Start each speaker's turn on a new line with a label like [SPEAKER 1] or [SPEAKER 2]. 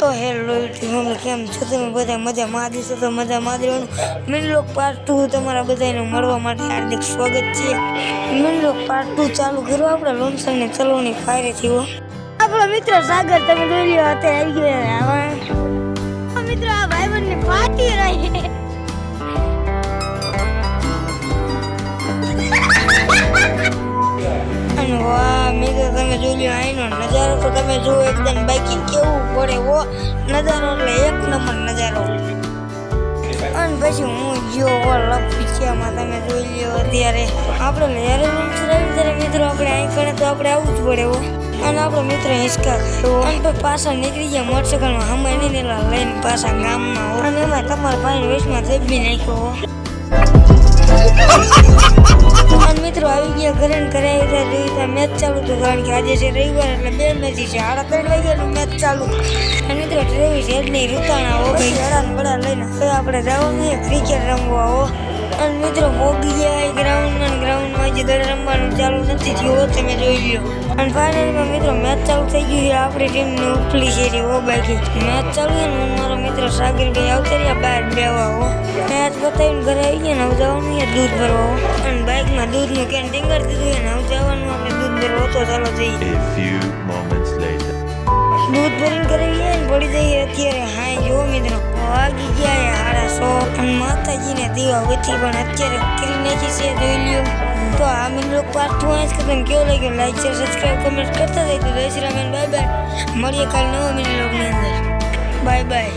[SPEAKER 1] તો hello YouTube કેમ છો, તમે બધા મજા માદી છો, તો મજા માદરવાનું મિનલોક પાર્ટ ટુ તમારા બધાને મળવા માટે હાર્દિક સ્વાગત છે. મિનલોક પાર્ટ ટુ ચાલુ કરો આપણે લોનસંગ ને ચલોની ફાયરે થયો આપણો મિત્ર સાગર, તમે જોઈ લ્યો અત્યારે આવી ગયો હવે મિત્રો આ ભાઈબંધની પાર્ટી રહી અને વાહ મિત્રો તમે જોઈ લ્યો, આઈનો નજારો તો તમે જુઓ એકદમ બાકી કેવું પડે ઓ નજારો એટલે એક નંબર નજારો અને પછી હું ગયો છે એમાં તમે જોઈ લ્યો અત્યારે આપણે લહેરે રૂમ્સ રહી ત્યારે મિત્રો આપણે અહીં કરે તો આપણે આવવું જ પડે હો અને આપણો મિત્ર ખાયો અને પછી પાછા નીકળી ગયા મોટરસાઇકલમાં નહીં એલા લઈને પાછા ગામમાં અને એમાં તમારા ભાઈ થઈ બી નાખ્યો મિત્રો, આવી ગયા ઘરે કરાવી જોયું ત્યાં મેચ ચાલુ હતું, કારણ કે આજે છે રવિવાર એટલે બે મેચ છે. સાડા ત્રણ વાગ્યાનું મેચ ચાલુ. અને મિત્રો ત્રેવીસ હેડની રૂતાણા હો, ભાઈ ને બળા લઈને હવે આપણે જવાનું ક્રિકેટ રમવા હો. અને મિત્રો મોગી ગયા ગ્રાઉન્ડમાં ને ગ્રાઉન્ડમાં રમવાનું ચાલુ નથી થયું તમે જોઈ લ્યો. અને ફાઇનલમાં મિત્રો મેચ ચાલુ થઈ ગયું છે, આપણી ટીમની ઉપલી શેરી, હો, બાકી. મેચ ચાલુ છે ને હું મારો મિત્ર સાગરભાઈ આવતા રહ્યા બહાર બેવા હો. મેચ બતાવીને ઘરે આવી ગયા ને, હવે જવાનું છે દૂધ ભરવા અને બાઇકમાં દૂધનું કેન ટીંગર દીધું છે ને, હવે જવાનું આપણે દૂધ ભરવા તો ચાલો જઈએ. દીવા વધી, પણ અત્યારે કરી નાખી છે જોઈ લ્યો તો આ મિત્રો પાર્ટ ટુ આજ કરતા કેવો લાગ્યો? લાઈક શેર સબસ્ક્રાઈબ કમેન્ટ કરતા જાય તો જય શ્રી રામ બાય બાય મળીએ કાલ નવા મિનિટ લોકની અંદર. Bye bye